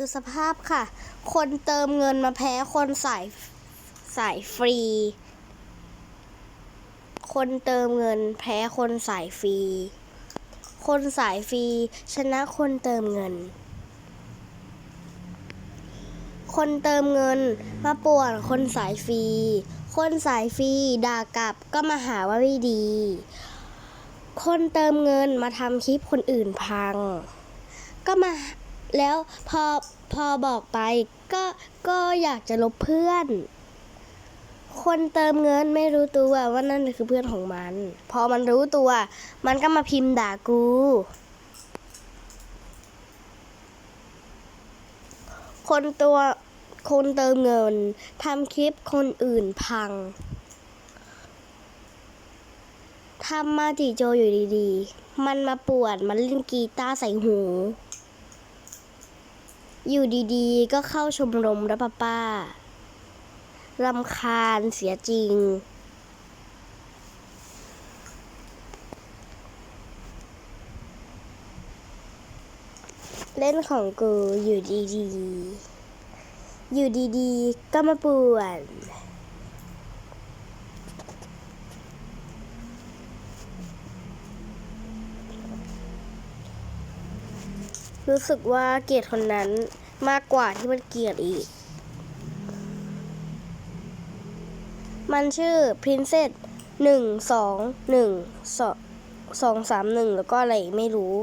ดูสภาพค่ะ คนเติมเงินมาแพ้คนสายสายฟรี คนเติมเงินแพ้คนสายฟรี คนสายฟรีชนะคนเติมเงิน คนเติมเงินมาป่วนคนสายฟรี คนสายฟรีด่ากลับก็มาหาว่าไม่ดี คนเติมเงินมาทำคลิปคนอื่นพัง ก็มา แล้วพอพอบอกไปก็ก็อยากจะลบเพื่อน คนเติมเงินไม่รู้ตัวว่านั่นคือเพื่อนของมัน พอมันรู้ตัว มันก็มาพิมพ์ด่ากู คนตัวคนเติมเงินทำคลิปคนอื่นพังทำมาติโจอยู่ดีๆ มันมาปวด มันเล่นกีตาร์ใส่หู อยู่ดีๆ ก็เข้าชมรมแล้วป้าป้ารำคาญเสียจริง เล่นของกูอยู่ดีๆ อยู่ดีๆ ก็มาป่วน รู้สึกว่าเกลียดคนนั้นมากกว่าที่มันเกลียดอีก มันชื่อ Princess หนึ่งสองหนึ่งสองสองสามหนึ่งแล้วก็อะไรไม่รู้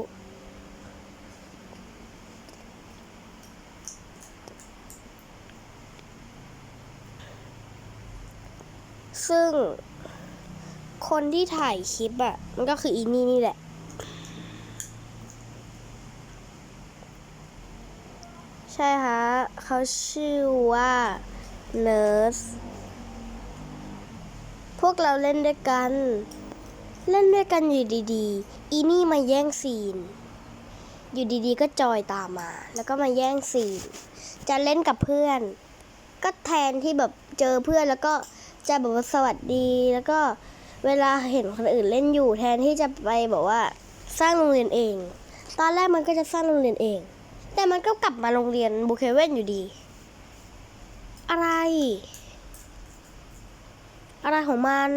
ซึ่งคนที่ถ่ายคลิปอะ มันก็คืออีนี่นี่แหละ ช่ฮะเขาชื่อว่าเนิร์สพวกเราเล่นด้วยกัน เล่นด้วยกันอยู่ดีๆ อีนี่มาแย่งซีน อยู่ดีๆ ก็จอยตามมา แล้วก็มาแย่งซีน จะเล่นกับเพื่อน ก็แทนที่แบบเจอเพื่อนแล้วก็จะแบบว่าสวัสดีแล้วก็เวลาเห็นคนอื่นเล่นอยู่แทนที่จะไปบอกว่าสร้างโรงเรียนเอง ตอนแรกมันก็จะสร้างโรงเรียนเอง แต่มันก็กลับมาโรงเรียนบูเคเว่นอยู่ดี อะไร อะไรของมัน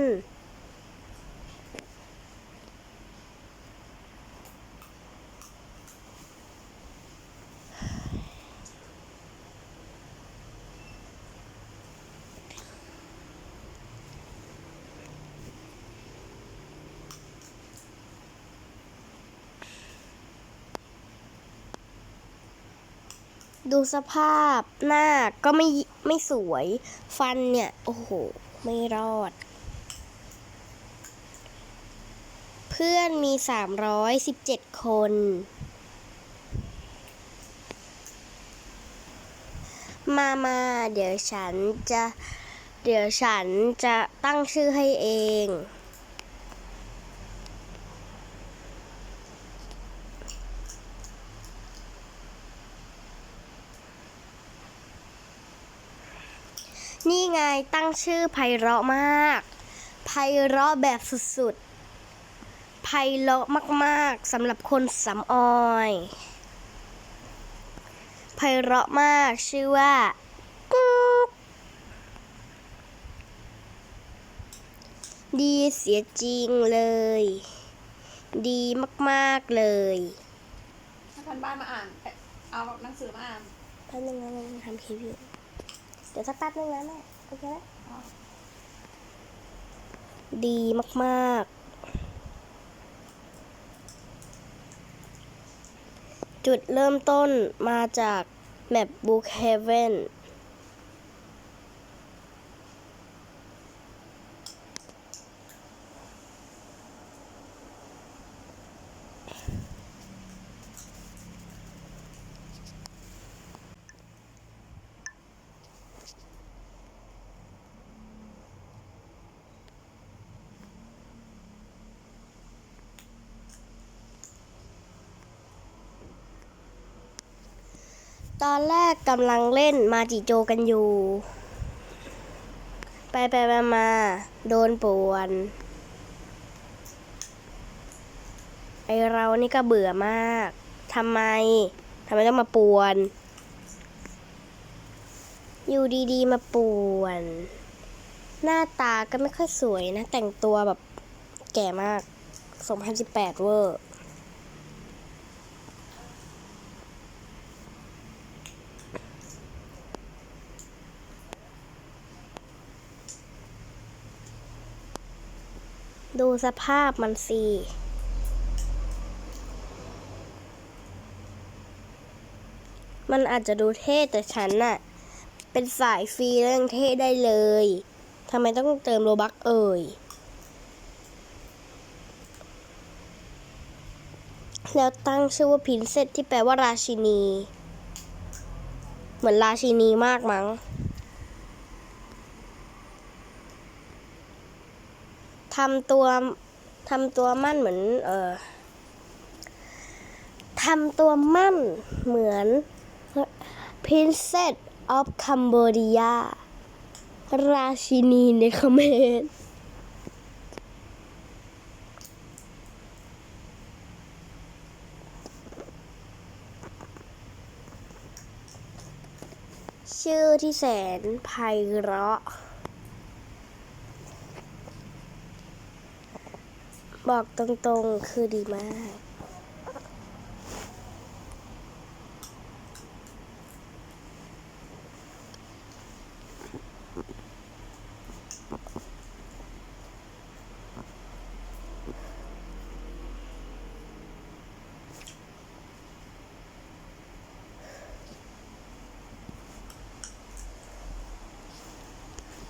ดูสภาพหน้าก็ไม่ไม่สวย ฟันเนี่ย โอ้โห ไม่รอด เพื่อนมี 317 คน มามาเดี๋ยวฉันจะ เดี๋ยวฉันจะตั้งชื่อให้เอง ตั้งชื่อไพเราะมาก ไพเราะแบบสุดๆ ไพเราะมากๆสำหรับคนสำออย ไพเราะมากชื่อว่ากุ๊กดีเสียจริงเลย ดีมากๆเลยถ้าพันบ้านมาอ่าน เอาหนังสือมาอ่าน แป๊บนึงนะมันทำคลิปอยู่ เดี๋ยวสักแป๊บนึงนะแม่ โอเคไหมดีมาก ๆ จุดเริ่มต้นมาจากแมปบุ๊กเฮเว่น ตอนแรกกำลังเล่นมาจิโจกันอยู่ ไปไปมามาโดนป่วน ไอเรานี่ก็เบื่อมากทำไมทำไมต้องมาป่วน อยู่ดีๆ มาป่วน หน้าตาก็ไม่ค่อยสวยนะ แต่งตัวแบบแก่มาก 2018 เวอร์ ดูสภาพมันสิมันอาจจะดูเท่แต่ฉันน่ะ เป็นสายฟรีแล้วยังเท่ได้เลยทำไมต้องเติมโลบักเอ่ย แล้วตั้งชื่อว่าพินเซตที่แปลว่าราชินี เหมือนราชินีมากมั้ง ทำตัวทำตัวมั่นเหมือน เอ่อทำตัวมั่นเหมือน Princess of Cambodia ราชินีในเขมรชื่อที่แสนไพเราะ บอกตรงๆคือดีมาก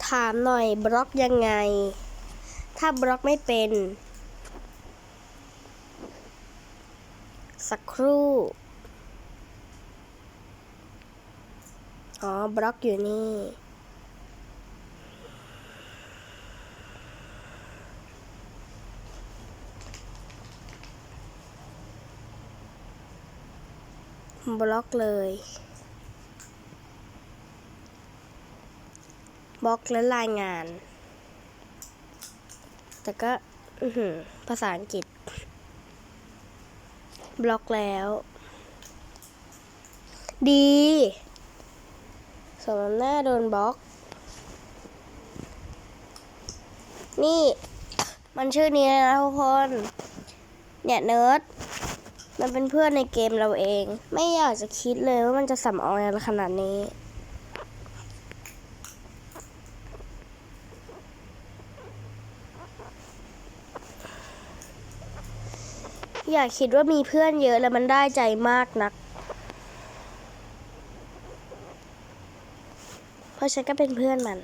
ถามหน่อยบล็อกยังไง ถ้าบล็อกไม่เป็น สักครู่ อ๋อ บล็อกอยู่นี่บล็อกเลยบล็อกและรายงาน แต่ก็อือหือภาษาอังกฤษ บล็อกแล้ว ดีสมหน้าโดนบล็อก นี่ มันชื่อนี้นะทุกคน เนี่ยเนิร์ด มันเป็นเพื่อนในเกมเราเอง ไม่อยากจะคิดเลยว่ามันจะสำออยอะไรขนาดนี้ อยากคิดว่ามีเพื่อนเยอะแล้วมันได้ใจมากนัก เพราะฉันก็เป็นเพื่อนมัน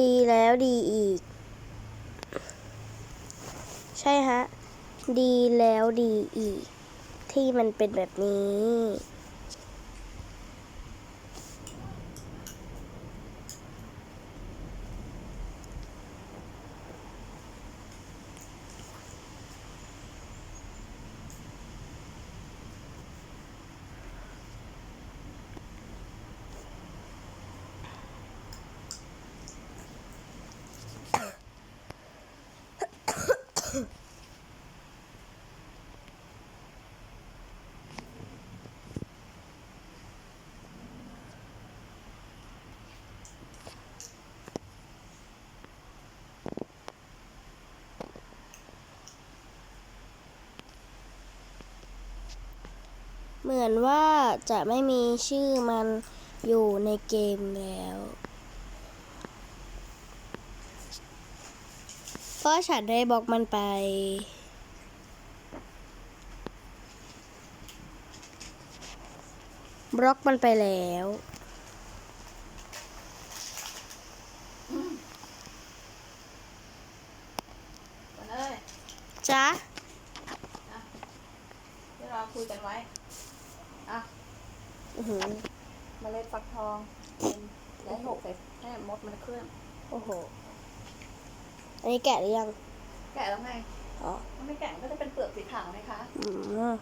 ดีแล้วดีอีก ใช่ฮะ ดีแล้วดีอีก ที่มันเป็นแบบนี้ เหมือนว่าจะไม่มีชื่อมันอยู่ในเกมแล้ว เพราะฉันได้บอกมันไป บล็อกมันไปแล้ว ก่อนเอ้ย จ๊ะ ที่เราคุยกันไว้ อะ อื้อหือ เมล็ดฟักทองเป็นอย่าให้หกใส่ให้มดมันเคลื่อน โอ้โห อั นนี้แกะหรือยัง แกะแล้วไง อ๋อ ถ้าไม่แกะมันก็จะเป็นเปลือกสีขาวไหมคะ อืม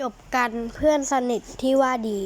จบกันเพื่อนสนิทที่ว่าดี